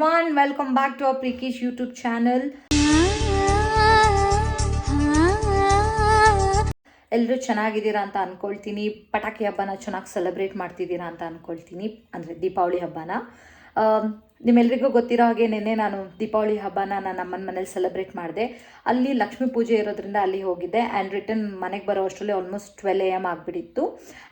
everyone, welcome back to our Prekish YouTube channel. ಎಲ್ಲರೂ ಚೆನ್ನಾಗಿದ್ದೀರಾ ಅಂತ ಅಂದ್ಕೊಳ್ತೀನಿ ಪಟಾಕಿ ಹಬ್ಬನ ಚೆನ್ನಾಗಿ ಸೆಲೆಬ್ರೇಟ್ ಮಾಡ್ತಿದ್ದೀರಾ ಅಂತ ಅಂದ್ಕೊಳ್ತೀನಿ ಅಂದರೆ ದೀಪಾವಳಿ ಹಬ್ಬನ. ನಿಮ್ಮೆಲ್ಲರಿಗೂ ಗೊತ್ತಿರೋ ಹಾಗೆ ನಿನ್ನೆ ನಾನು ದೀಪಾವಳಿ ಹಬ್ಬನ ನಾನು ನಮ್ಮನ ಮನೇಲಿ ಸೆಲೆಬ್ರೇಟ್ ಮಾಡಿದೆ. ಅಲ್ಲಿ ಲಕ್ಷ್ಮೀ ಪೂಜೆ ಇರೋದ್ರಿಂದ ಅಲ್ಲಿ ಹೋಗಿದ್ದೆ. ಆ್ಯಂಡ್ ರಿಟರ್ನ್ ಮನೆಗೆ ಬರೋ ಅಷ್ಟರಲ್ಲಿ ಆಲ್ಮೋಸ್ಟ್ ಟ್ವೆಲ್ ಎ ಎಂ ಆಗಿಬಿಟ್ಟಿತ್ತು.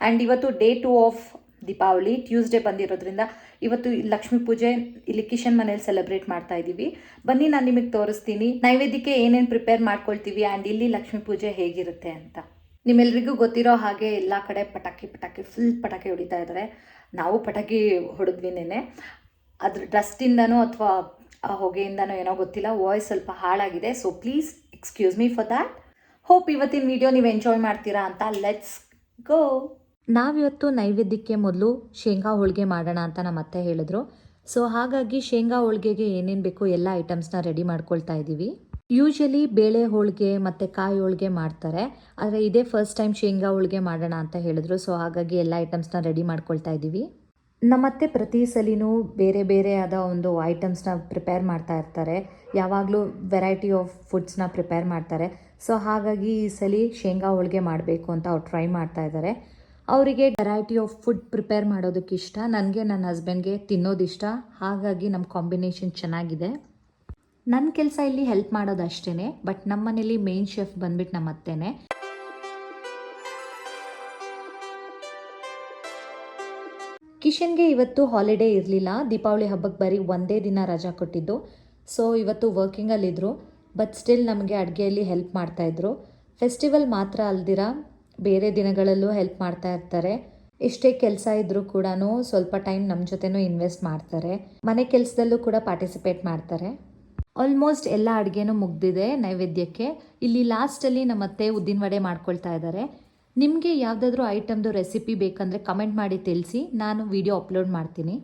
ಆ್ಯಂಡ್ ಇವತ್ತು day two of Deepavali Tuesday ಬಂದಿರೋದ್ರಿಂದ ಇವತ್ತು ಲಕ್ಷ್ಮೀ ಪೂಜೆ, ಇಲ್ಲಿ ಕಿಶನ್ ಮನೇಲಿ ಸೆಲೆಬ್ರೇಟ್ ಮಾಡ್ತಾ ಇದ್ದೀವಿ. ಬನ್ನಿ ನಾನು ನಿಮಗೆ ತೋರಿಸ್ತೀನಿ. ನೈವೇದ್ಯಕ್ಕೆ ಏನೇನು ಪ್ರಿಪೇರ್ ಮಾಡ್ಕೊಳ್ತೀವಿ ಆ್ಯಂಡ್ ಇಲ್ಲಿ ಲಕ್ಷ್ಮೀ ಪೂಜೆ ಹೇಗಿರುತ್ತೆ ಅಂತ. ನಿಮ್ಮೆಲ್ರಿಗೂ ಗೊತ್ತಿರೋ ಹಾಗೆ ಎಲ್ಲ ಕಡೆ ಪಟಾಕಿ ಪಟಾಕಿ ಫುಲ್ ಪಟಾಕಿ ಹೊಡಿತಾ ಇದ್ದಾರೆ ನಾವು ಪಟಾಕಿ ಹೊಡೆದ್ವಿ ನೆನೆ ಅದ್ರ ಡಸ್ಟಿಂದನೋ ಅಥವಾ, ಆ ಹೊಗೆಯಿಂದನೋ ಏನೋ ಗೊತ್ತಿಲ್ಲ. ವಾಯ್ಸ್ ಸ್ವಲ್ಪ ಹಾಳಾಗಿದೆ. So please excuse me for that hope ಇವತ್ತಿನ ವಿಡಿಯೋ ನೀವು ಎಂಜಾಯ್ ಮಾಡ್ತೀರಾ ಅಂತ. ಲೆಟ್ಸ್ ಗೋ ನಾವಿವತ್ತು ನೈವೇದ್ಯಕ್ಕೆ ಮೊದಲು ಶೇಂಗಾ ಹೋಳಿಗೆ ಮಾಡೋಣ ಅಂತ ನಮ್ಮ ಅತ್ತೆ ಹೇಳಿದ್ರು. ಸೊ ಹಾಗಾಗಿ ಶೇಂಗಾ ಹೋಳಿಗೆಗೆ ಏನೇನು ಬೇಕು ಎಲ್ಲ ಐಟಮ್ಸ್ನ ರೆಡಿ ಮಾಡ್ಕೊಳ್ತಾ ಇದ್ದೀವಿ ಯೂಶಲಿ ಬೇಳೆ ಹೋಳಿಗೆ ಮತ್ತು ಕಾಯಿ ಹೋಳಿಗೆ ಮಾಡ್ತಾರೆ. ಆದರೆ ಇದೇ ಫಸ್ಟ್ ಟೈಮ್ ಶೇಂಗಾ ಹೋಳಿಗೆ ಮಾಡೋಣ ಅಂತ ಹೇಳಿದ್ರು. ಸೊ ಹಾಗಾಗಿ ಎಲ್ಲ ಐಟಮ್ಸ್ನ ರೆಡಿ ಮಾಡ್ಕೊಳ್ತಾ ಇದ್ದೀವಿ ನಮ್ಮತ್ತೆ ಪ್ರತಿ ಸಲಿನೂ ಬೇರೆ ಬೇರೆ ಆದ ಒಂದು ಐಟಮ್ಸ್ನ ಪ್ರಿಪೇರ್ ಮಾಡ್ತಾ ಇರ್ತಾರೆ. ಯಾವಾಗಲೂ ವೆರೈಟಿ ಆಫ್ ಫುಡ್ಸ್ನ ಪ್ರಿಪೇರ್ ಮಾಡ್ತಾರೆ. ಸೊ ಹಾಗಾಗಿ ಈ ಸಲ ಶೇಂಗಾ ಹೋಳಿಗೆ ಮಾಡಬೇಕು ಅಂತ ಅವ್ರು ಟ್ರೈ ಮಾಡ್ತಾ ಇದ್ದಾರೆ ಅವರಿಗೆ ವೆರೈಟಿ ಆಫ್ ಫುಡ್ ಪ್ರಿಪೇರ್ ಮಾಡೋದಕ್ಕೆ ಇಷ್ಟ. ನನಗೆ ನನ್ನ ಹಸ್ಬೆಂಡ್ಗೆ ತಿನ್ನೋದಿಷ್ಟ ಹಾಗಾಗಿ ನಮ್ಮ ಕಾಂಬಿನೇಷನ್ ಚೆನ್ನಾಗಿದೆ. ನನ್ನ ಕೆಲಸ ಇಲ್ಲಿ ಹೆಲ್ಪ್ ಮಾಡೋದು ಅಷ್ಟೇ ಬಟ್ ನಮ್ಮ ಮನೇಲಿ ಮೇನ್ ಶೆಫ್ ಬಂದ್ಬಿಟ್ಟು ನಮ್ಮ ಅತ್ತೆನೇ. ಕಿಶನ್ಗೆ ಇವತ್ತು ಹಾಲಿಡೇ ಇರಲಿಲ್ಲ. ದೀಪಾವಳಿ ಹಬ್ಬಕ್ಕೆ ಬರೀ ಒಂದೇ ದಿನ ರಜಾ ಕೊಟ್ಟಿದ್ದು. ಸೊ ಇವತ್ತು ವರ್ಕಿಂಗಲ್ಲಿದ್ದರು ಬಟ್ ಸ್ಟಿಲ್ ನಮಗೆ ಅಡುಗೆಯಲ್ಲಿ ಹೆಲ್ಪ್ ಮಾಡ್ತಾಯಿದ್ರು ಫೆಸ್ಟಿವಲ್ ಮಾತ್ರ ಅಲ್ದಿರ? ಬೇರೆ ದಿನಗಳಲ್ಲೂ ಹೆಲ್ಪ್ ಮಾಡ್ತಾ ಇರ್ತಾರೆ. ಎಷ್ಟೇ ಕೆಲಸ ಇದ್ದರೂ ಕೂಡ ಸ್ವಲ್ಪ ಟೈಮ್ ನಮ್ಮ ಜೊತೆನೂ ಇನ್ವೆಸ್ಟ್ ಮಾಡ್ತಾರೆ. ಮನೆ ಕೆಲಸದಲ್ಲೂ ಕೂಡ ಪಾರ್ಟಿಸಿಪೇಟ್ ಮಾಡ್ತಾರೆ. ಆಲ್ಮೋಸ್ಟ್ ಎಲ್ಲ ಅಡುಗೆನೂ ಮುಗ್ದಿದೆ ನೈವೇದ್ಯಕ್ಕೆ. ಇಲ್ಲಿ ಲಾಸ್ಟಲ್ಲಿ ನಮ್ಮ ಅತ್ತೆ ಉದ್ದಿನ ವಡೆ ಮಾಡ್ಕೊಳ್ತಾ ಇದ್ದಾರೆ. ನಿಮಗೆ ಯಾವುದಾದ್ರೂ ಐಟಮ್ದು ರೆಸಿಪಿ ಬೇಕಂದರೆ ಕಮೆಂಟ್ ಮಾಡಿ ತಿಳಿಸಿ, ನಾನು ವಿಡಿಯೋ ಅಪ್ಲೋಡ್ ಮಾಡ್ತೀನಿ.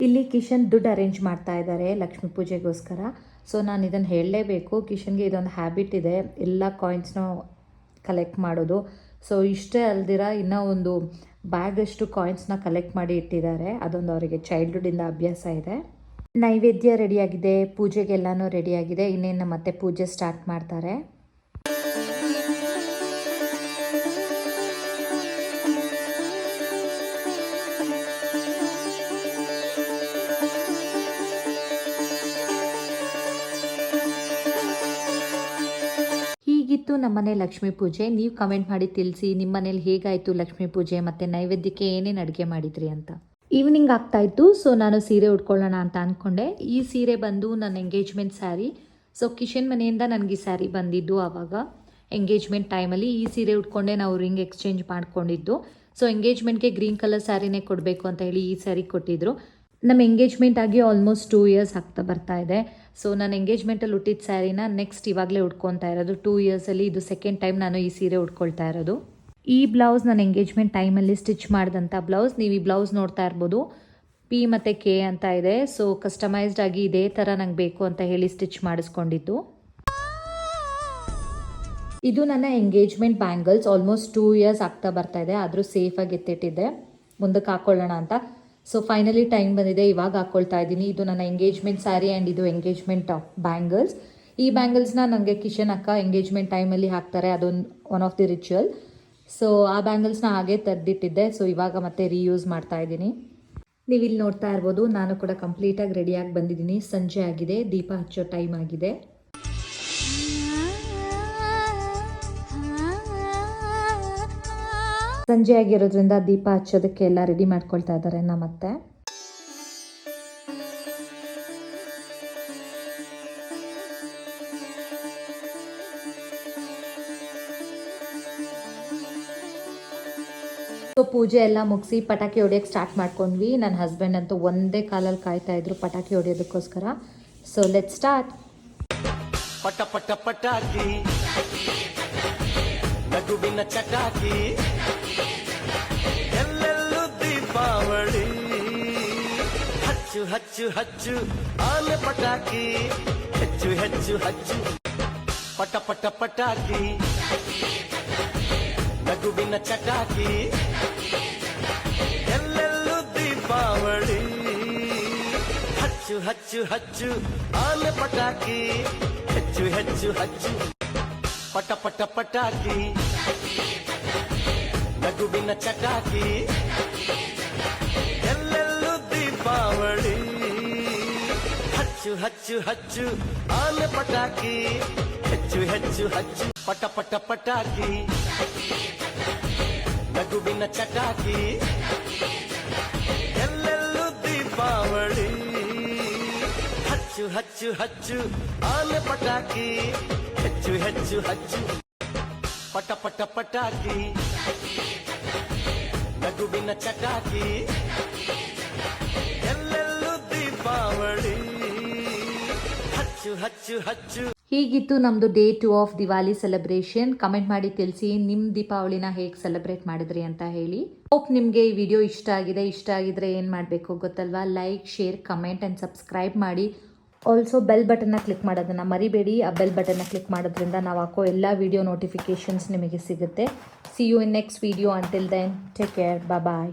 ಇಲ್ಲಿ ಕಿಶನ್ ದುಡ್ಡು ಅರೇಂಜ್ ಮಾಡ್ತಾ ಇದ್ದಾರೆ ಲಕ್ಷ್ಮೀ ಪೂಜೆಗೋಸ್ಕರ. ಸೊ ನಾನು ಇದನ್ನು ಹೇಳಲೇಬೇಕು. ಕಿಶನ್ಗೆ ಇದೊಂದು ಹ್ಯಾಬಿಟ್ ಇದೆ. ಎಲ್ಲ ಕಾಯಿನ್ಸ್ನೂ ಕಲೆಕ್ಟ್ ಮಾಡೋದು. ಸೊ ಇಷ್ಟೇ ಅಲ್ದಿರ ಇನ್ನೂ ಒಂದು ಬ್ಯಾಗಷ್ಟು ಕಾಯಿನ್ಸ್ನ ಕಲೆಕ್ಟ್ ಮಾಡಿ ಇಟ್ಟಿದ್ದಾರೆ. ಅದೊಂದು ಅವರಿಗೆ ಚೈಲ್ಡ್ಹುಡ್ಡಿಂದ ಅಭ್ಯಾಸ ಇದೆ. ನೈವೇದ್ಯ ರೆಡಿಯಾಗಿದೆ ಪೂಜೆಗೆಲ್ಲನೂ ರೆಡಿಯಾಗಿದೆ ಇನ್ನೇನು ಮತ್ತೆ ಪೂಜೆ ಸ್ಟಾರ್ಟ್ ಮಾಡ್ತಾರೆ. ನಮ್ಮನೆ ಲಕ್ಷ್ಮೀ ಪೂಜೆ. ನೀವು ಕಮೆಂಟ್ ಮಾಡಿ ತಿಳಿಸಿ ನಿಮ್ಮ ಮನೇಲಿ ಹೇಗಾಯಿತು ಲಕ್ಷ್ಮೀ ಪೂಜೆ ಮತ್ತು ನೈವೇದ್ಯಕ್ಕೆ ಏನೇನು ಅಡುಗೆ ಮಾಡಿದ್ರಿ ಅಂತ. ಈವ್ನಿಂಗ್ ಆಗ್ತಾಯಿತ್ತು ಸೊ ನಾನು ಸೀರೆ ಉಟ್ಕೊಳ್ಳೋಣ ಅಂತ ಅಂದ್ಕೊಂಡೆ ಈ ಸೀರೆ ಬಂದು ನನ್ನ ಎಂಗೇಜ್ಮೆಂಟ್ ಸ್ಯಾರಿ ಸೊ ಕಿಶನ್ ಮನೆಯಿಂದ ನನಗೆ ಈ ಸ್ಯಾರಿ ಬಂದಿದ್ದು ಆವಾಗ ಎಂಗೇಜ್ಮೆಂಟ್ ಟೈಮಲ್ಲಿ ಈ ಸೀರೆ ಉಟ್ಕೊಂಡೆ, ನಾವು ರಿಂಗ್ ಎಕ್ಸ್ಚೇಂಜ್ ಮಾಡ್ಕೊಂಡಿದ್ದು. ಸೊ ಎಂಗೇಜ್ಮೆಂಟ್ಗೆ ಗ್ರೀನ್ ಕಲರ್ ಸ್ಯಾರಿನೇ ಕೊಡಬೇಕು ಅಂತ ಹೇಳಿ ಈ ಸ್ಯಾರಿ ಕೊಟ್ಟಿದ್ರು. ನಮ್ಮ ಎಂಗೇಜ್ಮೆಂಟ್ ಆಗಿ ಆಲ್ಮೋಸ್ಟ್ ಟೂ ಇಯರ್ಸ್ ಆಗ್ತಾ ಬರ್ತಾ ಇದೆ. ಸೊ ನಾನು ಎಂಗೇಜ್ಮೆಂಟಲ್ಲಿ ಹುಟ್ಟಿದ ಸ್ಯಾರಿನ ನೆಕ್ಸ್ಟ್ ಇವಾಗಲೇ ಉಟ್ಕೊತಾ ಇರೋದು. ಟೂ ಇಯರ್ಸಲ್ಲಿ ಇದು ಸೆಕೆಂಡ್ ಟೈಮ್ ನಾನು ಈ ಸೀರೆ ಉಟ್ಕೊಳ್ತಾ ಇರೋದು. ಈ ಬ್ಲೌಸ್ ನಾನು ಎಂಗೇಜ್ಮೆಂಟ್ ಟೈಮಲ್ಲಿ ಸ್ಟಿಚ್ ಮಾಡಿದಂಥ ಬ್ಲೌಸ್ ನೀವು ಈ ಬ್ಲೌಸ್ ನೋಡ್ತಾ ಇರ್ಬೋದು. ಪಿ ಮತ್ತು ಕೆ ಅಂತ ಇದೆ. ಸೊ ಕಸ್ಟಮೈಸ್ಡ್ ಆಗಿ ಇದೇ ಥರ ನಂಗೆ ಬೇಕು ಅಂತ ಹೇಳಿ ಸ್ಟಿಚ್ ಮಾಡಿಸ್ಕೊಂಡಿದ್ದು. ಇದು ನನ್ನ engagement bangles almost two years ಆಗ್ತಾ ಬರ್ತಾ ಇದೆ. ಆದರೂ ಸೇಫಾಗಿ ಎತ್ತಿಟ್ಟಿದ್ದೆ. ಮುಂದಕ್ಕೆ ಹಾಕೊಳ್ಳೋಣ ಅಂತ. ಸೊ ಫೈನಲಿ ಟೈಮ್ ಬಂದಿದೆ. ಇವಾಗ ಹಾಕ್ಕೊಳ್ತಾ ಇದ್ದೀನಿ. ಇದು ನನ್ನ ಎಂಗೇಜ್ಮೆಂಟ್ ಸ್ಯಾರಿ ಆ್ಯಂಡ್ ಇದು ಎಂಗೇಜ್ಮೆಂಟ್ ಬ್ಯಾಂಗಲ್ಸ್ ಈ ಬ್ಯಾಂಗಲ್ಸ್ನ ನನಗೆ ಕಿಶನ್ ಅಕ್ಕ ಎಂಗೇಜ್ಮೆಂಟ್ ಟೈಮಲ್ಲಿ ಹಾಕ್ತಾರೆ. ಅದೊಂದು one of the ritual so ಆ ಬ್ಯಾಂಗಲ್ಸ್ನ ಹಾಗೆ ತೆರೆದಿಟ್ಟಿದ್ದೆ. ಸೊ ಇವಾಗ ಮತ್ತೆ ರೀಯೂಸ್ ಮಾಡ್ತಾ ಇದ್ದೀನಿ. ನೀವು ಇಲ್ಲಿ ನೋಡ್ತಾ ಇರ್ಬೋದು, ನಾನು ಕೂಡ ಕಂಪ್ಲೀಟಾಗಿ ರೆಡಿಯಾಗಿ ಬಂದಿದ್ದೀನಿ. ಸಂಜೆ ಆಗಿದೆ. ದೀಪ ಹಚ್ಚೋ ಟೈಮ್ ಆಗಿದೆ. ಸಂಜೆ ಆಗಿರೋದ್ರಿಂದ ದೀಪ ಹಚ್ಚೋದಕ್ಕೆ ಎಲ್ಲ ರೆಡಿ ಮಾಡ್ಕೊಳ್ತಾ ಇದ್ದಾರೆ ನಮ್ಮತ್ತೆ ಸೊ ಪೂಜೆ ಎಲ್ಲ ಮುಗಿಸಿ ಪಟಾಕಿ ಹೊಡಿಯೋಕ್ಕೆ ಸ್ಟಾರ್ಟ್ ಮಾಡ್ಕೊಂಡ್ವಿ. ನನ್ನ ಹಸ್ಬೆಂಡ್ ಅಂತೂ ಒಂದೇ ಕಾಲಲ್ಲಿ ಕಾಯ್ತಾ ಇದ್ರು ಪಟಾಕಿ ಹೊಡಿಯೋದಕ್ಕೋಸ್ಕರ. ಸೊ ಲೆಟ್ ಸ್ಟಾರ್ಟ್ ಪಟ ಪಟ ಪಟಾಕಿ. ನಗುವಿನ ಚಟಾಕಿ ಎಲ್ಲೆಲ್ಲೂ ದೀಪಾವಳಿ ಹಚ್ಚು ಹಚ್ಚು ಹಚ್ಚು ಆನೆ ಪಟಾಕಿ ಹೆಚ್ಚು ಹೆಚ್ಚು ಹಚ್ಚು ಪಟ ಪಟ ಪಟಾಕಿ ನಗುವಿನ ಚಟಾಕಿ ಎಲ್ಲೆಲ್ಲೂ ದೀಪಾವಳಿ ಹಚ್ಚು ಹಚ್ಚು ಹಚ್ಚು ಹಚ್ಚು ಆನೆ ಪಟಾಕಿ ಹೆಚ್ಚು ಹೆಚ್ಚು ಹಚ್ಚು ಪಟ ಪಟ ಪಟಾಕಿ ನಗುವಿನ ಚಟಾಕಿ ಎಲ್ಲೆಲ್ಲೂ ದೀಪಾವಳಿ ಹಚ್ಚು ಹಚ್ಚು ಹಚ್ಚು ಆನೆ ಪಟಾಕಿ ಹೆಚ್ಚು ಹೆಚ್ಚು ಹಚ್ಚು ಪಟ ಪಟ ಪಟಾಕಿ ನಗುವಿನ ಚಟಾಕಿ ಹಚ್ಚು ಹಚ್ಚು ಹಚ್ಚು, ಆನೆ ಪಟಾಕಿ. ಹೆಚ್ಚು ಹೆಚ್ಚು, ಹಚ್ಚು. ಪಟ ಪಟ, ಪಟಾಕಿ. ನಗುವಿನ ಚಟಾಕಿ. ಎಲ್ಲೆಲ್ಲೂ ದೀಪಾವಳಿ. ಹಚ್ಚು ಹಚ್ಚು ಹಚ್ಚು. ಹೀಗಿತ್ತು ನಮ್ದು day two of Diwali celebration comment ಮಾಡಿ ತಿಳಿಸಿ ನಿಮ್ಮ ದೀಪಾವಳಿನ ಹೇಗೆ ಸೆಲೆಬ್ರೇಟ್ ಮಾಡಿದ್ರಿ ಅಂತ ಹೇಳಿ. ಹೋಪ್ ನಿಮಗೆ ಈ ವಿಡಿಯೋ ಇಷ್ಟ ಆಗಿದೆ. ಇಷ್ಟ ಆಗಿದ್ರೆ ಏನು ಮಾಡಬೇಕು ಗೊತ್ತಲ್ವಾ? Like share comment and subscribe ಮಾಡಿ. ಆಲ್ಸೋ ಬೆಲ್ ಬಟನ್ನ ಕ್ಲಿಕ್ ಮಾಡೋದನ್ನು ಮರಿಬೇಡಿ. ಆ ಬೆಲ್ ಬಟನ್ನ ಕ್ಲಿಕ್ ಮಾಡೋದ್ರಿಂದ ನಾವು ಹಾಕೋ ಎಲ್ಲ ವಿಡಿಯೋ ನೋಟಿಫಿಕೇಷನ್ಸ್ ನಿಮಗೆ ಸಿಗುತ್ತೆ. See you in next video until then take care bye